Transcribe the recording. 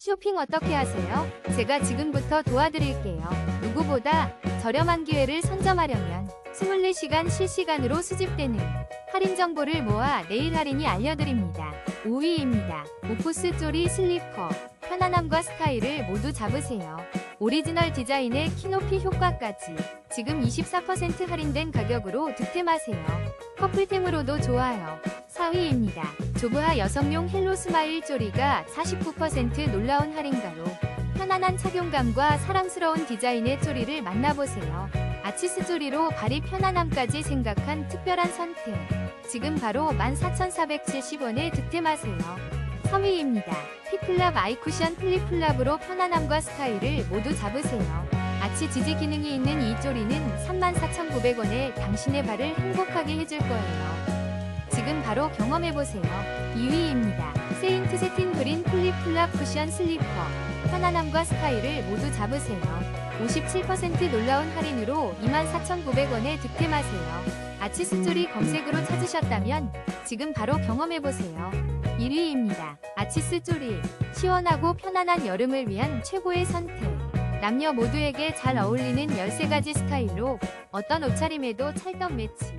쇼핑 어떻게 하세요? 제가 지금부터 도와드릴게요. 누구보다 저렴한 기회를 선점하려면 24시간 실시간으로 수집되는 할인 정보를 모아 내일 할인이 알려드립니다. 5위입니다. 오프스 쪼리 슬리퍼. 편안함과 스타일을 모두 잡으세요. 오리지널 디자인의 키높이 효과까지 지금 24% 할인된 가격으로 득템하세요. 커플템으로도 좋아요. 4위입니다. 조브하 여성용 헬로 스마일 쪼리가 49% 놀라운 할인가로 편안한 착용감과 사랑스러운 디자인의 쪼리를 만나보세요. 아치스 쪼리로 발이 편안함까지 생각한 특별한 선택. 지금 바로 14,470원에 득템하세요. 3위입니다. 피플랍 아이쿠션 플립플랍으로 편안함과 스타일을 모두 잡으세요. 아치 지지 기능이 있는 이 쪼리는 34,900원에 당신의 발을 행복하게 해줄 거예요. 지금 바로 경험해보세요. 2위입니다. 세인트 세틴 그린 플립플랍 쿠션 슬리퍼. 편안함과 스타일을 모두 잡으세요. 57% 놀라운 할인으로 24,900원에 득템하세요. 아치스 쪼리 검색으로 찾으셨다면 지금 바로 경험해보세요. 1위입니다. 아치스 쪼리. 시원하고 편안한 여름을 위한 최고의 선택. 남녀 모두에게 잘 어울리는 13가지 스타일로 어떤 옷차림에도 찰떡 매치.